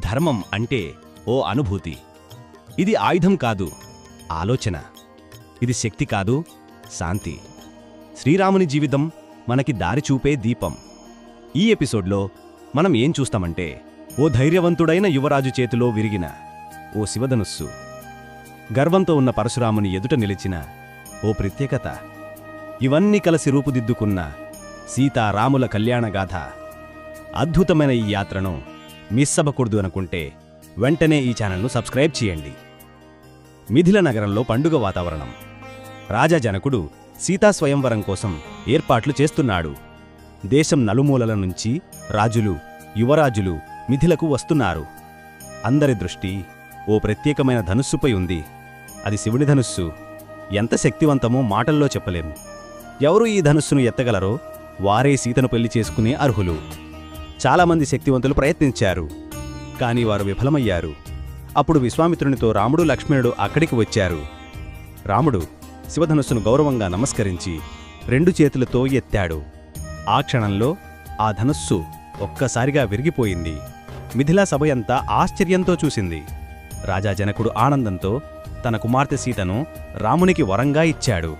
ధర్మం అంటే ఓ అనుభూతి. ఇది ఆయుధం కాదు ఆలోచన. ఇది శక్తి కాదు శాంతి. శ్రీరాముని జీవితం మనకి దారి చూపే దీపం. ఈ ఎపిసోడ్లో మనం ఏం చూస్తామంటే ఓ ధైర్యవంతుడైన యువరాజు చేతిలో విరిగిన ఓ శివధనుస్సు. గర్వంతో ఉన్న పరశురాముని ఎదుట నిలిచిన ఓ ప్రత్యేకత. ఇవన్నీ కలిసి రూపుదిద్దుకున్న సీతారాముల కళ్యాణగాథ. అద్భుతమైన ఈ యాత్రను మిస్ అవ్వకూడదు అనుకుంటే వెంటనే ఈ ఛానల్ను సబ్స్క్రైబ్ చేయండి. మిథిల నగరంలో పండుగ వాతావరణం. రాజా జనకుడు సీతాస్వయంవరం కోసం ఏర్పాట్లు చేస్తున్నాడు. దేశం నలుమూలల నుంచి రాజులు యువరాజులు మిథిలకు వస్తున్నారు. అందరి దృష్టి ఓ ప్రత్యేకమైన ధనుస్సుపై ఉంది. అది శివుని ధనుస్సు. ఎంత శక్తివంతమో మాటల్లో చెప్పలేము ఎవరు ఈ ధనుస్సును ఎత్తగలరో వారే సీతను పెళ్ళి చేసుకునే అర్హులు. చాలామంది శక్తివంతులు ప్రయత్నించారు. కాని వారు విఫలమయ్యారు. అప్పుడు విశ్వామిత్రునితో రాముడు లక్ష్మణుడు అక్కడికి వచ్చారు. రాముడు శివధనుస్సును గౌరవంగా నమస్కరించి రెండు చేతులతో ఎత్తాడు. ఆ క్షణంలో ఆ ధనుస్సు ఒక్కసారిగా విరిగిపోయింది. మిథిలా సభయంతా ఆశ్చర్యంతో చూసింది. రాజా జనకుడు ఆనందంతో తన కుమార్తె సీతను రామునికి వరంగా ఇచ్చాడు.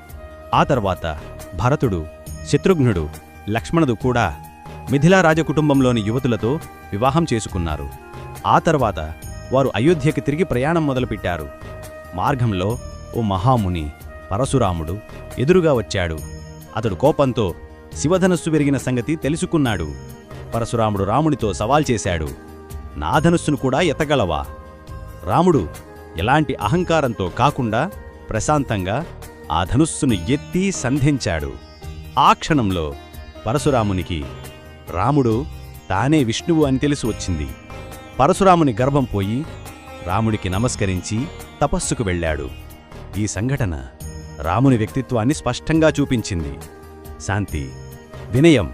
ఆ తర్వాత భరతుడు శత్రుఘ్నుడు లక్ష్మణుడు కూడా మిథిలా రాజకుటుంబంలోని యువతులతో వివాహం చేసుకున్నారు. ఆ తర్వాత వారు అయోధ్యకి తిరిగి ప్రయాణం మొదలుపెట్టారు. మార్గంలో ఓ మహాముని పరశురాముడు ఎదురుగా వచ్చాడు. అతడు కోపంతో శివధనుస్సు విరిగిన సంగతి తెలుసుకున్నాడు. పరశురాముడు రామునితో సవాల్ చేశాడు నా ధనుస్సును కూడా ఎత్తగలవా? రాముడు ఎలాంటి అహంకారంతో కాకుండా ప్రశాంతంగా ఆ ధనుస్సును ఎత్తి సంధించాడు. ఆ క్షణంలో పరశురామునికి రాముడు తానే విష్ణువు అని తెలిసి వచ్చింది. పరశురాముని గర్భం పోయి రాముడికి నమస్కరించి తపస్సుకు వెళ్ళాడు. ఈ సంఘటన రాముని వ్యక్తిత్వాన్ని స్పష్టంగా చూపించింది. శాంతి వినయం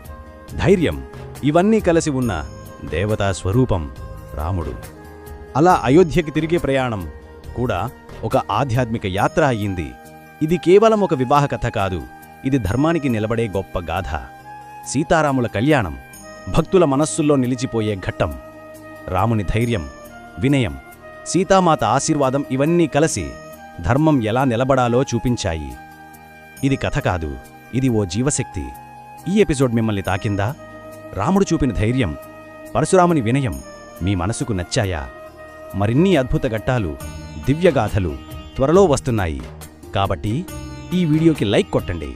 ధైర్యం ఇవన్నీ కలిసి ఉన్న దేవతా స్వరూపం రాముడు. అలా అయోధ్యకి తిరిగే ప్రయాణం కూడా ఒక ఆధ్యాత్మిక యాత్ర అయ్యింది. ఇది కేవలం ఒక వివాహ కథ కాదు. ఇది ధర్మానికి నిలబడే గొప్ప గాథ. సీతారాముల కళ్యాణం భక్తుల మనస్సుల్లో నిలిచిపోయే ఘట్టం రాముని ధైర్యం వినయం సీతామాత ఆశీర్వాదం ఇవన్నీ కలిసి ధర్మం ఎలా నిలబడాలో చూపించాయి. ఇది కథ కాదు ఇది ఓ జీవశక్తి. ఈ ఎపిసోడ్ మిమ్మల్ని తాకిందా? రాముడు చూపిన ధైర్యం పరశురాముని వినయం మీ మనసుకు నచ్చాయా? మరిన్ని అద్భుత ఘట్టాలు దివ్యగాథలు త్వరలో వస్తున్నాయి. కాబట్టి ఈ వీడియోకి లైక్ కొట్టండి.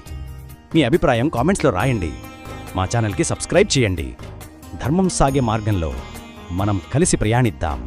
మీ అభిప్రాయం కామెంట్స్లో రాయండి. మా ఛానల్కి సబ్స్క్రైబ్ చేయండి. ధర్మం సాగే మార్గంలో మనం కలిసి ప్రయాణిద్దాం.